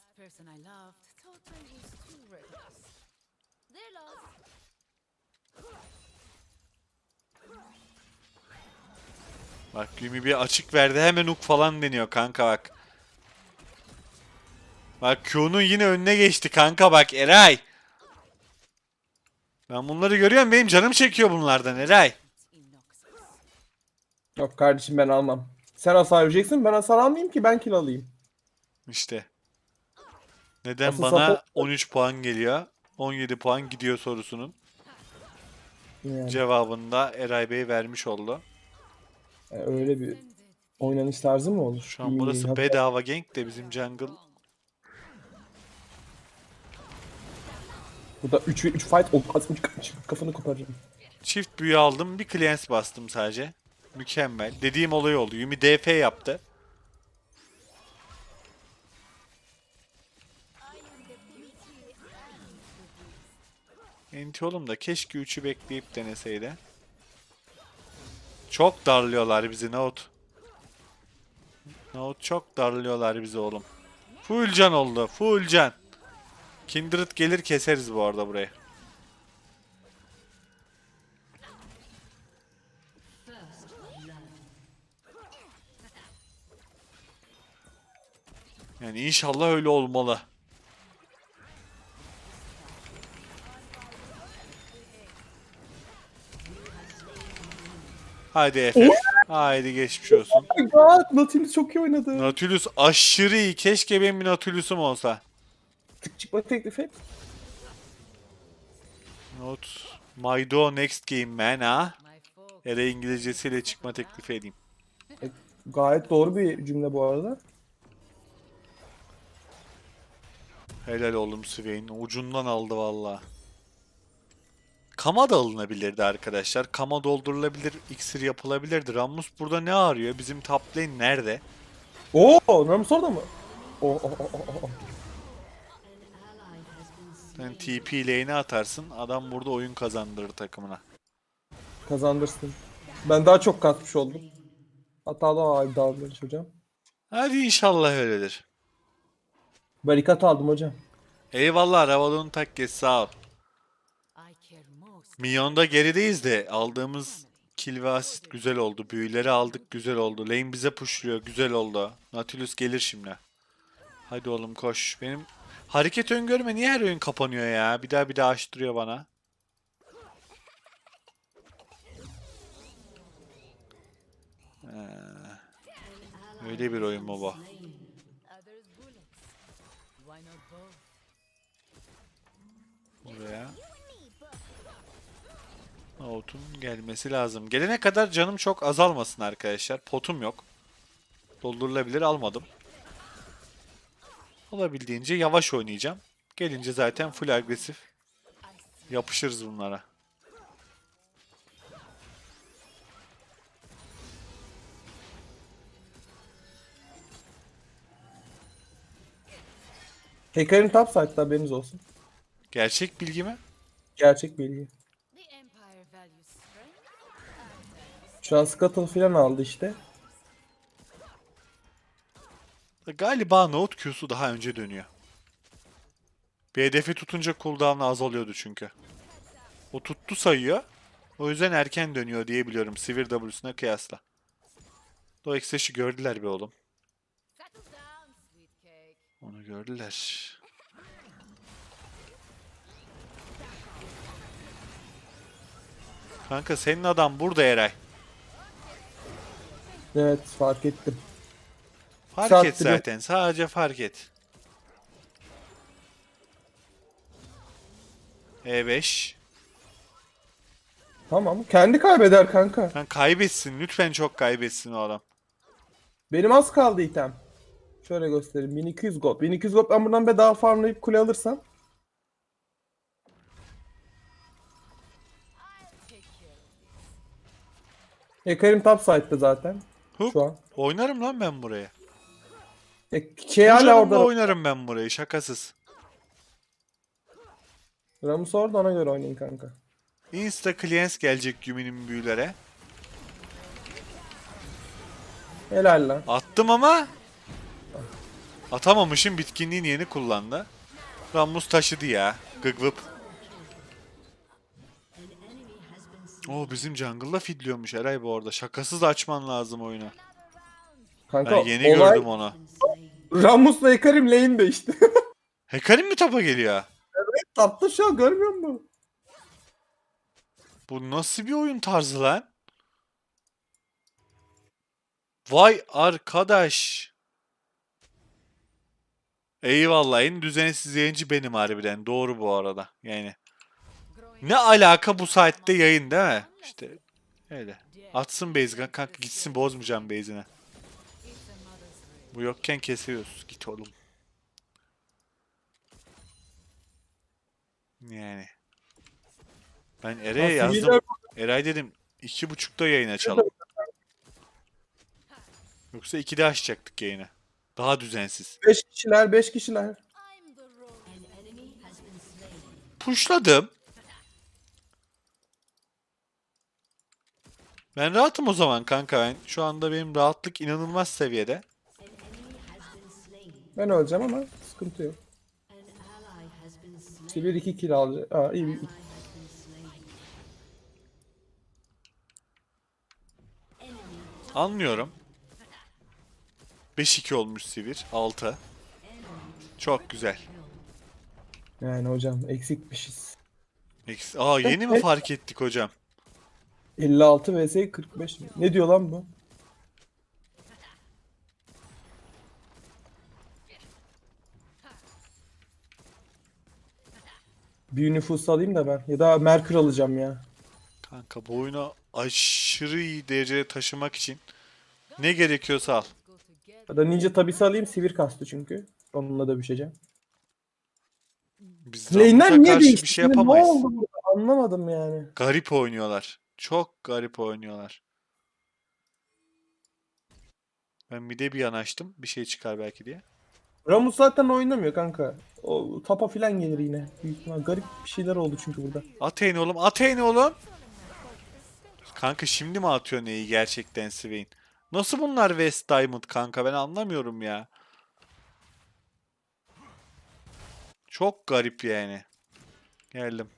last person I loved thought I was too reckless. They're lost. Bak Yumi bir açık verdi hemen hook falan deniyor kanka bak. Bak Q'nun yine önüne geçti kanka bak Eray. Ben bunları görüyorum benim canım çekiyor bunlardan Eray. Yok kardeşim ben almam. Sen hasar vereceksin ben hasar almayayım ki ben kill alayım. İşte. Neden Asıl bana support- 13 puan geliyor? 17 puan gidiyor sorusunun Yani, cevabını da Eray Bey vermiş oldu. e, öyle bir oynanış tarzı mı olur? Şu an İyi, burası hatta- bedava gank de bizim jungle. Burada 3 ve 3 fight olmaz. Kafanı koparacağım. Çift büyü aldım. Bir cleanse bastım sadece. Mükemmel. Dediğim olay oldu. Yumi DF yaptı. Enti oğlum da keşke 3'ü bekleyip deneseydi. Çok darlıyorlar bizi Naut. Naut çok darlıyorlar bizi oğlum. Full can oldu. Full can. Kindred gelir keseriz bu arada burayı. Yani inşallah öyle olmalı. Haydi Efe. Haydi geçmiş olsun. Oh my god Nautilus çok iyi oynadı. Nautilus aşırı iyi. Keşke benim bir Nautilus'um olsa. Tık çıkma teklif et. Not my do next game man ha. Ya da İngilizcesiyle çıkma teklifi edeyim. Gayet doğru bir cümle bu arada. Helal oğlum Swain. Ucundan aldı valla. Kama da alınabilirdi arkadaşlar. Kama doldurulabilir, iksir yapılabilirdi. Rammus burada ne arıyor? Bizim top lane nerede? Oo, Ramus orada mı? Oh, oh, oh, oh. Sen TP lane'e atarsın. Adam burada oyun kazandırır takımına. Kazandırsın. Ben daha çok katmış oldum. Hatalı abi davranış hocam. Hadi inşallah öyledir. Barikat aldım hocam. Eyvallah Ravalon Takkes sağ ol. Minyon'da gerideyiz de aldığımız kill ve asist güzel oldu. Büyüleri aldık güzel oldu. Lane bize pushluyor güzel oldu. Nautilus gelir şimdi. Hadi oğlum koş. Benim hareket öngörme niye her oyun kapanıyor ya? Bir daha bir daha açtırıyor bana. Ee, öyle bir oyun mu bu? Buraya. Out'un gelmesi lazım. Gelene kadar canım çok azalmasın arkadaşlar. Potum yok. Doldurulabilir almadım. Olabildiğince yavaş oynayacağım. Gelince zaten full agresif. Yapışırız bunlara. Hacker'in top site'da haberiniz olsun. Gerçek bilgi mi? Gerçek bilgi. Şu an Scuttle falan aldı işte. Galiba Note Q'su daha önce dönüyor. Bir hedefi tutunca cooldown'ı azalıyordu çünkü. O tuttu sayıyor. O yüzden erken dönüyor diye biliyorum Sivir W'suna kıyasla. O X'leşi gördüler be oğlum. Onu gördüler. Kanka senin adam burada Eray. Evet fark ettim. Fark Saat et zaten. Sadece fark et. E5. Tamam. Kendi kaybeder kanka. Sen kaybetsin. Lütfen çok kaybetsin o adam. Benim az kaldı item. Şöyle göstereyim. 1200 gold. 1200 gold ben buradan bedava farmlayıp kule alırsam. Hacker'in top site'da zaten. Hook. Şu an. Oynarım lan ben buraya. E, şey hala orada. oynarım ben burayı şakasız. Ramus orada ona göre oynayın kanka. Insta cleanse gelecek Yumi'nin büyülere. Helal lan. Attım ama Atamamışım bitkinliğini yeni kullandı. Rammus taşıdı ya. Gıgvıp. O bizim jungle'da fidliyormuş Eray bu arada. Şakasız açman lazım oyunu. Kanka Ben yeni olay gördüm onu. Ramus'la Ekarim lane değişti. Hekarim mi topa geliyor? Tatlı şu an görmüyor musun? Bu nasıl bir oyun tarzı lan? Vay arkadaş. Eyvallah en düzensiz yayıncı benim harbiden. Doğru bu arada. Yani ne alaka bu saatte yayın değil mi? İşte öyle. Atsın base kanka gitsin bozmayacağım base'ine. Bu yokken kesiyoruz. Git oğlum. Yani. Ben Eray'a yazdım. Eray dedim iki buçukta yayın açalım. Yoksa ikide açacaktık yayını. Daha düzensiz. 5 kişiler 5 kişiler. I'm Ben rahatım o zaman kanka ben. Şu anda benim rahatlık inanılmaz seviyede. Ben öleceğim ama sıkıntı yok. İşte bir iki kill alacak. Aa iyi bir Anlıyorum. 5-2 olmuş Sivir. 6. Çok güzel. Yani hocam eksikmişiz. Eksi- Aa yeni mi fark ettik hocam? 56 vs 45 mi? Ne diyor lan bu? Bir nüfus alayım da ben. Ya da Merkür alacağım ya. Kanka bu oyunu aşırı iyi dereceye taşımak için ne gerekiyorsa al. Ya da Ninja tabisi alayım. Sivir kastı çünkü. Onunla da düşeceğim. Biz Lane'ler niye karşı değişti? bir şey yapamayız. Ne oldu burada? Anlamadım yani. Garip oynuyorlar. Çok garip oynuyorlar. Ben bir de bir yanaştım. Bir şey çıkar belki diye. Ramus zaten oynamıyor kanka. O tapa filan gelir yine. Büyük ihtimal garip bir şeyler oldu çünkü burada. Atayın oğlum, atayın oğlum. Kanka şimdi mi atıyor neyi gerçekten Swain? Nasıl bunlar West Diamond kanka ben anlamıyorum ya. Çok garip yani. Geldim.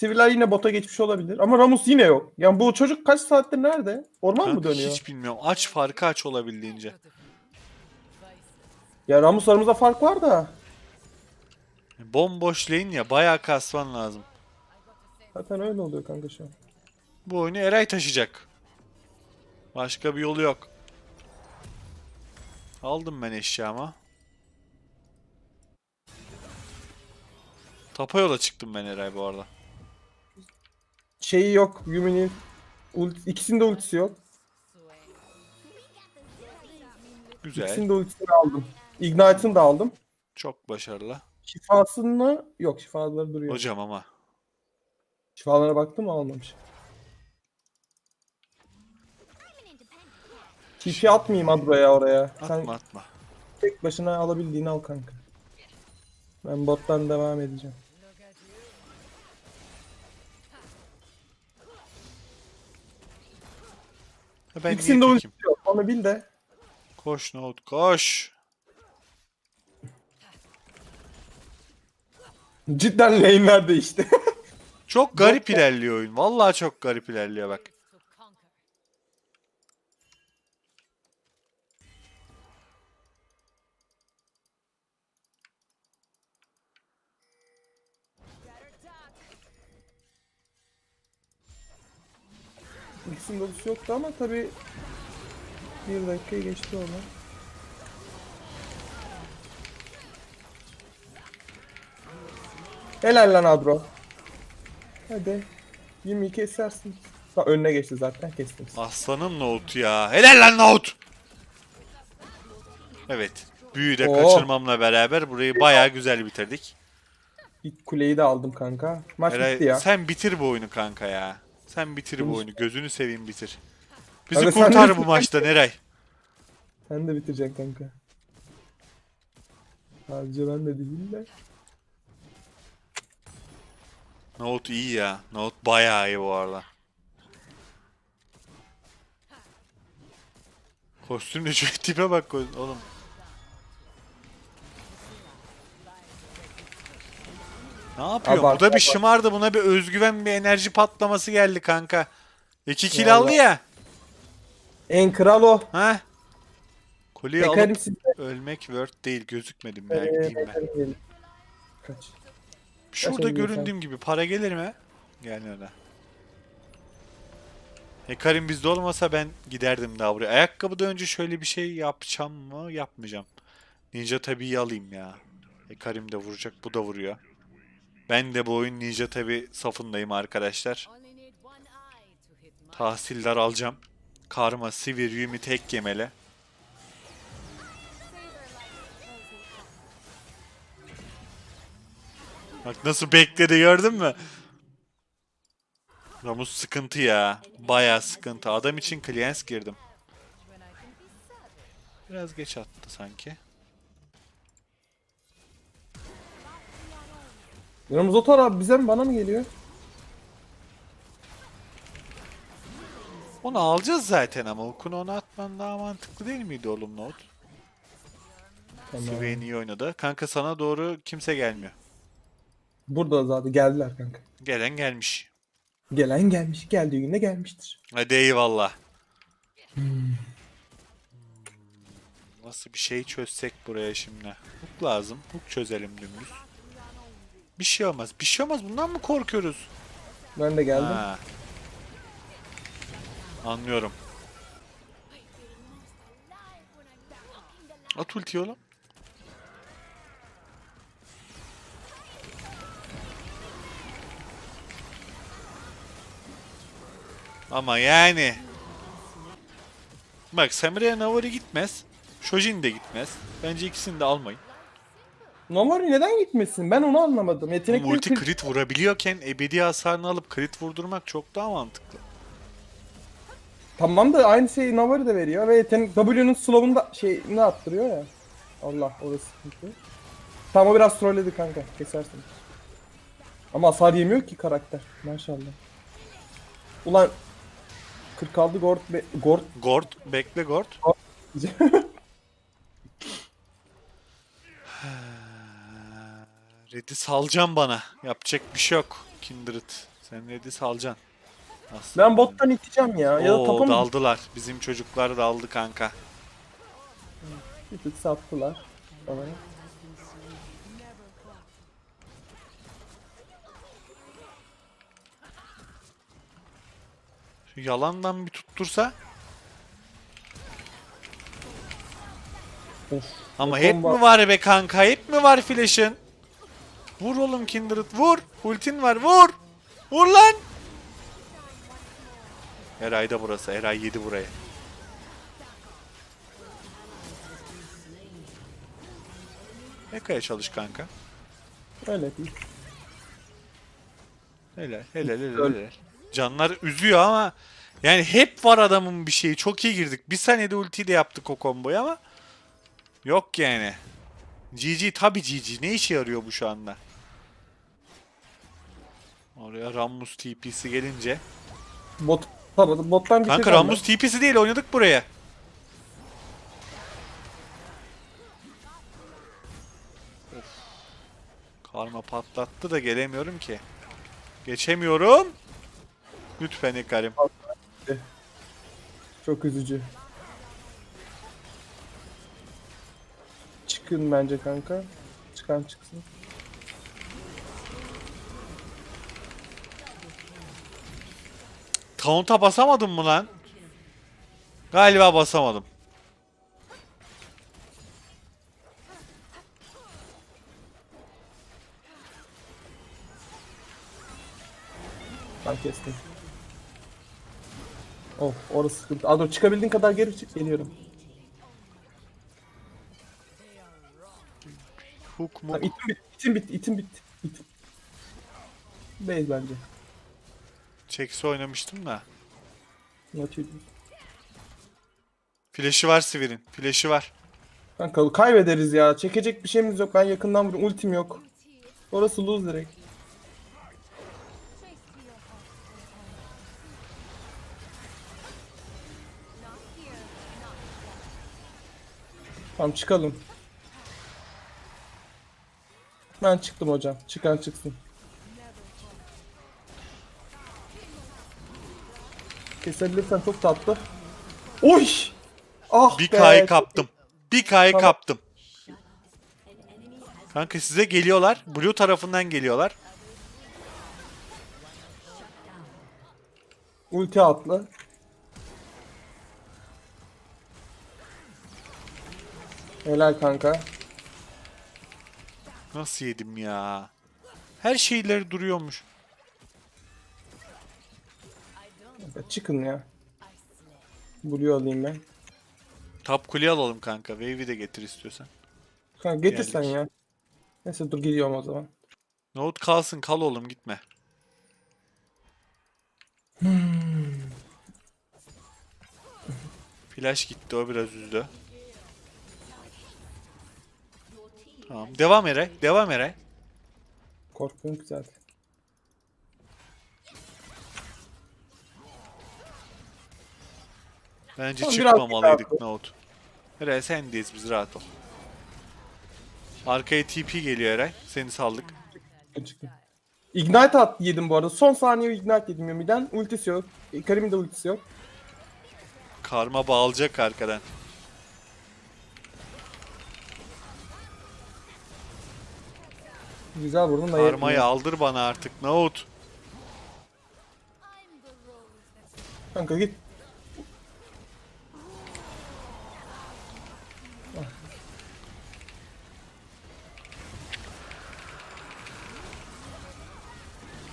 Siviller yine bota geçmiş olabilir. Ama Ramus yine yok. Yani bu çocuk kaç saattir nerede? Orman mı Kanka dönüyor? hiç bilmiyorum. Aç farkı aç olabildiğince. Ya Ramus aramızda fark var da. Bomboş lane ya bayağı kasman lazım. Zaten öyle oluyor kanka şu an. Bu oyunu Eray taşıyacak. Başka bir yolu yok. Aldım ben eşyamı. Tapa yola çıktım ben Eray bu arada. Şeyi yok. Yumi'nin ulti, ikisinin de ultisi yok. Güzel. İkisinin de ultisini aldım. Ignite'ını da aldım. Çok başarılı. Şifasını yok şifaları duruyor. Hocam ama. Şifalara baktım mı almamış. TP atmayayım Adro'ya oraya. Sen Atma atma. tek başına alabildiğini al kanka. Ben bottan devam edeceğim. Ben İkisinin de niye ultisi yok. Onu bil de. Koş Nohut koş. Cidden lane'ler değişti. Çok garip ilerliyor oyun. Vallahi çok garip ilerliyor bak. De ultisi yoktu ama tabi bir dakika geçti ona. Helal lan Adro. Hadi. 20 kesersin. Ha, önüne geçti zaten kestim. Aslanım Nohut ya. Helal lan Nohut. Evet. Büyüyü de Oo. kaçırmamla beraber burayı bayağı güzel bitirdik. İlk kuleyi de aldım kanka. Maç bitti Eray, ya. sen bitir bu oyunu kanka ya. Sen bitir bu oyunu. Gözünü seveyim bitir. Bizi sen kurtar bu maçtan Eray. Sen de bitireceksin kanka. Sadece ben de değil de. Nohut iyi ya. Nohut bayağı iyi bu arada. Kostümle şu tipe bak oğlum. Ne yapıyor? Abart, Bu da bir abart. şımardı. Buna bir özgüven, bir enerji patlaması geldi kanka. İki kill Vallahi. aldı ya. En kral o. Ha? Kolyeyi alıp sizde. ölmek word değil. Gözükmedim ya. Ee, Gideyim ben. Hekarim gelin. Kaç. Şurada Kaçabiliyorsan. göründüğüm gibi para gelir mi? Gelmiyor da. Hekarim bizde olmasa ben giderdim daha buraya. Ayakkabıda önce şöyle bir şey yapacağım mı? Yapmayacağım. Ninja tabii alayım ya. Hekarim de vuracak. Bu da vuruyor. Ben de bu oyun Ninja tabi safındayım arkadaşlar. Tahsildar alacağım. Karma, Sivir, Yumi tek yemeli. Bak nasıl bekledi gördün mü? Ramus sıkıntı ya. Baya sıkıntı. Adam için Clients girdim. Biraz geç attı sanki. Yanımız Otar abi bize mi bana mı geliyor? Onu alacağız zaten ama Okunu ona atman daha mantıklı değil miydi oğlum Note? Tamam. Swain iyi oynadı. Kanka sana doğru kimse gelmiyor. Burada zaten geldiler kanka. Gelen gelmiş. Gelen gelmiş. Geldiği günde gelmiştir. Hadi eyvallah. Hmm, Nasıl bir şey çözsek buraya şimdi? Hook lazım. Hook çözelim dümdüz. Bir şey olmaz. Bir şey olmaz. Bundan mı korkuyoruz? Ben de geldim. Ha. Anlıyorum. At ulti oğlum. Ama yani. Bak Samurai Navari gitmez. Shojin de gitmez. Bence ikisini de almayın. Nomari neden gitmesin? Ben onu anlamadım. Yetenekli Multi crit vurabiliyorken ebedi hasarını alıp crit vurdurmak çok daha mantıklı. Tamam da aynı şeyi Navari de veriyor ve yetenek W'nun slow'unda şey ne attırıyor ya. Allah orası sıkıntı. Tamam o biraz trolledi kanka. Kesersin. Ama hasar yemiyor ki karakter. Maşallah. Ulan 46 Gord be, Gord Gord, bekle Gord. Red'i salcan bana. Yapacak bir şey yok. Kindred. Sen Red'i salcan. Aslında. ben bottan iteceğim ya. Ya da Oo, topa mı? daldılar. Bizim çocuklar daldı kanka. Bir tık sattılar. Bana. Şu yalandan bir tuttursa. Of. Ama hep mi var be kanka? Hep mi var flash'ın? Vur oğlum Kindred vur. Ultin var vur. Vur lan. Eray da burası. Eray yedi buraya. Ekaya çalış kanka. Öyle değil. Helal helal helal helal. Canlar üzüyor ama yani hep var adamın bir şeyi. Çok iyi girdik. Bir saniyede ultiyi de yaptık o komboyu ama yok yani. GG tabi GG. Ne işe yarıyor bu şu anda? Oraya Rammus TP'si gelince. Bot taradı. Bottan bir Kanka şey Rammus TP'si değil oynadık buraya. Of. Karma patlattı da gelemiyorum ki. Geçemiyorum. Lütfen Ikarim. Çok üzücü. Çıkın bence kanka. Çıkan çıksın. Taunt'a basamadım mı lan? Galiba basamadım. Ben kestim. Of orası sıkıntı. Adro çıkabildiğin kadar geri çık geliyorum. Hook mu? Tamam, itim bitti, itim bitti, itim bitti. İtim. Base bence. Çeksi oynamıştım da. Yatıyor. Flash'ı var Sivir'in. Flash'ı var. Kanka kaybederiz ya. Çekecek bir şeyimiz yok. Ben yakından vuruyorum. Ultim yok. Orası lose direkt. Tamam çıkalım. Ben çıktım hocam. Çıkan çıksın. Kesebilirsen çok tatlı. Oy! Ah Bir be. K'yı kaptım. Bir K'yı Tamam. kaptım. Kanka size geliyorlar. Blue tarafından geliyorlar. Ulti atlı. Helal kanka. Nasıl yedim ya? Her şeyleri duruyormuş. Ya Çıkın ya. Blue alayım ben. Top kule alalım kanka. Wave'i de getir istiyorsan. Kanka getir sen ya. Neyse dur gidiyorum o zaman. Note kalsın kal oğlum gitme. Flash gitti o biraz üzdü. Tamam devam Eray devam Eray. Korkuyorum ki zaten. Bence biraz çıkmamalıydık Note. Eray sendeyiz biz rahat ol. Arkaya TP geliyor Eray. Seni saldık. Çıkın. Ignite at yedim bu arada. Son saniye Ignite yedim Yumi'den. Ultisi yok. E, Karim'in de ultisi yok. Karma bağlayacak arkadan. Güzel vurdun da Karmayı yetmiyor. aldır bana artık that Kanka git.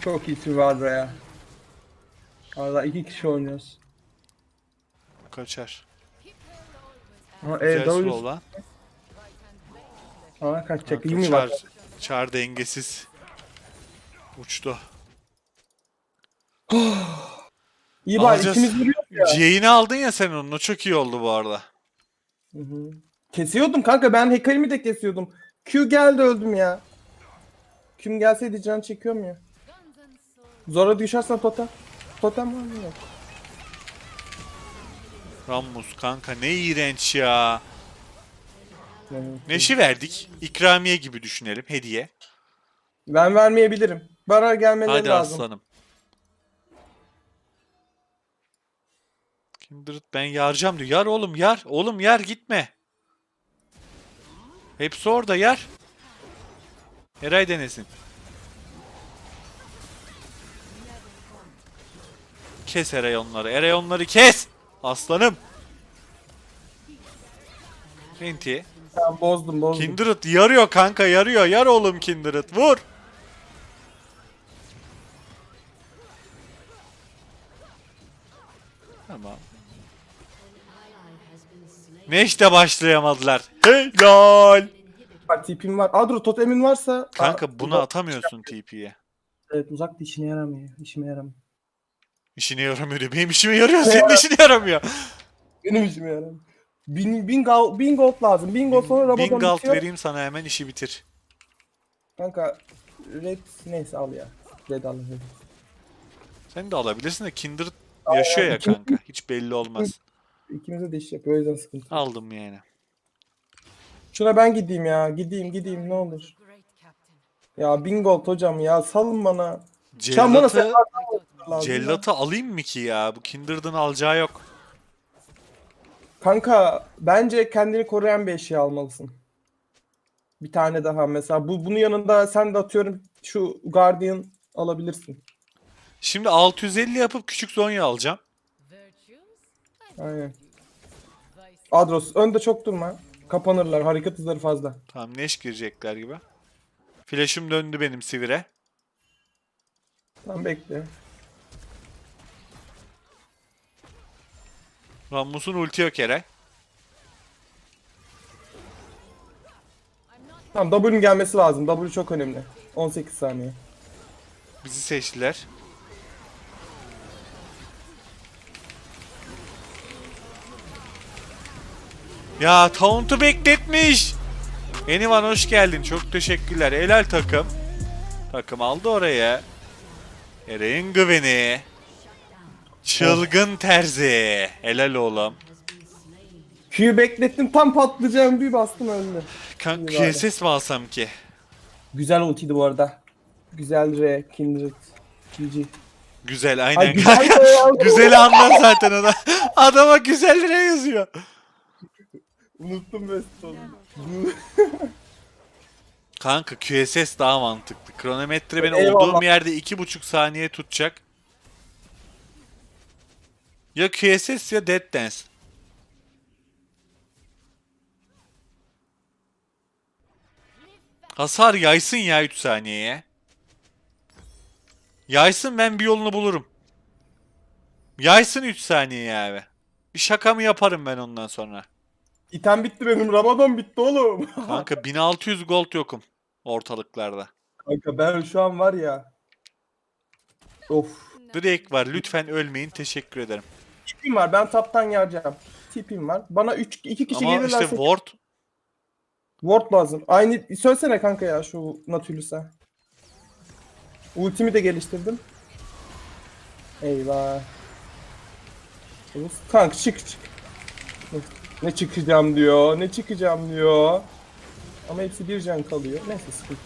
Çok iyisin Vardra ya. Valla iki kişi oynuyoruz. Kaçar. Ama Güzel e, slow W lan. Aa kaçacak. İyi mi var? Çar, dengesiz. Uçtu. İyi bari Alacağız. ikimiz vuruyoruz ya. C'ini aldın ya sen onun. O çok iyi oldu bu arada. Hı hı. Kesiyordum kanka ben Hecarim'i de kesiyordum. Q geldi öldüm ya. Q'm gelseydi can çekiyorum ya. Zora düşersen totem. Totem var mı yok? Rammus kanka ne iğrenç ya. Neşi verdik. İkramiye gibi düşünelim. Hediye. ben vermeyebilirim. Bana gelmeleri Hadi lazım. aslanım. Kindred ben yaracağım diyor. Yar oğlum yar. Oğlum yar gitme. Hepsi orada yar. Eray denesin. Kes Eray onları. Eray onları kes. Aslanım. Renti. Ben bozdum bozdum. Kindred yarıyor kanka yarıyor. Yar oğlum Kindred. Vur. Tamam. Neş de başlayamadılar. Helal. Bak tipim var. Adro totemin varsa. Kanka bunu atamıyorsun TP'ye. Evet uzak da işine yaramıyor. İşime yaramıyor. İşine yaramıyor diyor. Benim işime yarıyor. Senin işine yaramıyor. Benim işime yaramıyor. Bin, bin, gal, bin gold lazım. Bin gold sonra Bin Rabadon bitiyor. vereyim sana hemen işi bitir. Kanka red neyse al ya. Red al. Red. Sen de alabilirsin de Kindred yaşıyor ya ikinci- kanka. Hiç belli olmaz. İkimize de iş yapıyor o yüzden sıkıntı. Aldım yani. Şuna ben gideyim ya. Gideyim gideyim ne olur. Great captain. Ya bin gold hocam ya salın bana. Sen bana seferden lazım. Cellat'ı alayım mı ki ya? Bu Kindred'ın alacağı yok. Kanka bence kendini koruyan bir eşya almalısın. Bir tane daha mesela. Bu bunun yanında sen de atıyorum şu Guardian alabilirsin. Şimdi 650 yapıp küçük Zonya alacağım. Aynen. Adros önde çok durma. Kapanırlar. Hareket hızları fazla. Tamam Neş girecekler gibi. Flash'ım döndü benim sivire. Tamam bekle. Rammus'un ulti yok Eray. Tamam W'nin gelmesi lazım. W çok önemli. 18 saniye. Bizi seçtiler. Ya Taunt'u bekletmiş. Enivan hoş geldin. Çok teşekkürler. Helal takım. Takım aldı oraya. Eray'ın güveni. Çılgın terzi. Helal oğlum. Q'yu beklettim tam patlayacağım bir bastım İyi bari. QSS mi alsam ki? Güzel ultiydi bu arada. Güzel R, Kindred, GG. Güzel aynen. Ay güzel. Güzeli anlar zaten ona. Adama güzel lira yazıyor. Unuttum Weston'u. Kanka QSS daha mantıklı. Kronometre beni Eyvallah. olduğum yerde iki buçuk saniye tutacak. Ya QSS ya Dead Dance. Hasar yaysın ya 3 saniyeye. Yaysın ben bir yolunu bulurum. Yaysın 3 saniyeye abi. Bir şakamı yaparım ben ondan sonra. İtem bitti benim. Ramazan bitti oğlum. Kanka 1600 gold yokum ortalıklarda. Kanka ben şu an var ya. Of. Drake var lütfen ölmeyin teşekkür ederim. Tipim var. Ben taptan geleceğim. Tipim var. Bana 3 2 kişi Ama gelirlerse işte Ward Ward lazım. Aynı söylesene kanka ya şu Nautilus'a. Ultimi de geliştirdim. Eyvah. Kanka çık çık. Ne çıkacağım diyor. Ne çıkacağım diyor. Ama hepsi bir can kalıyor. Neyse sıkıntı.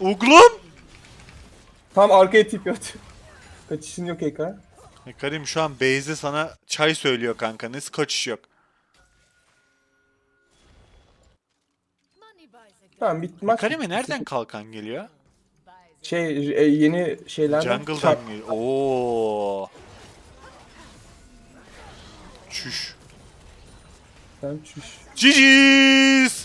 Uglum! Tam arkaya tip yat. Kaçışın yok Eka. E, Karim şu an Beyze sana çay söylüyor kanka. Nasıl kaçış yok? Tamam bit maç. Karim'e nereden kalkan geliyor? Şey e, yeni şeylerden. Jungle'dan mı geliyor? Oo. Çüş. Sen çüş. GG's!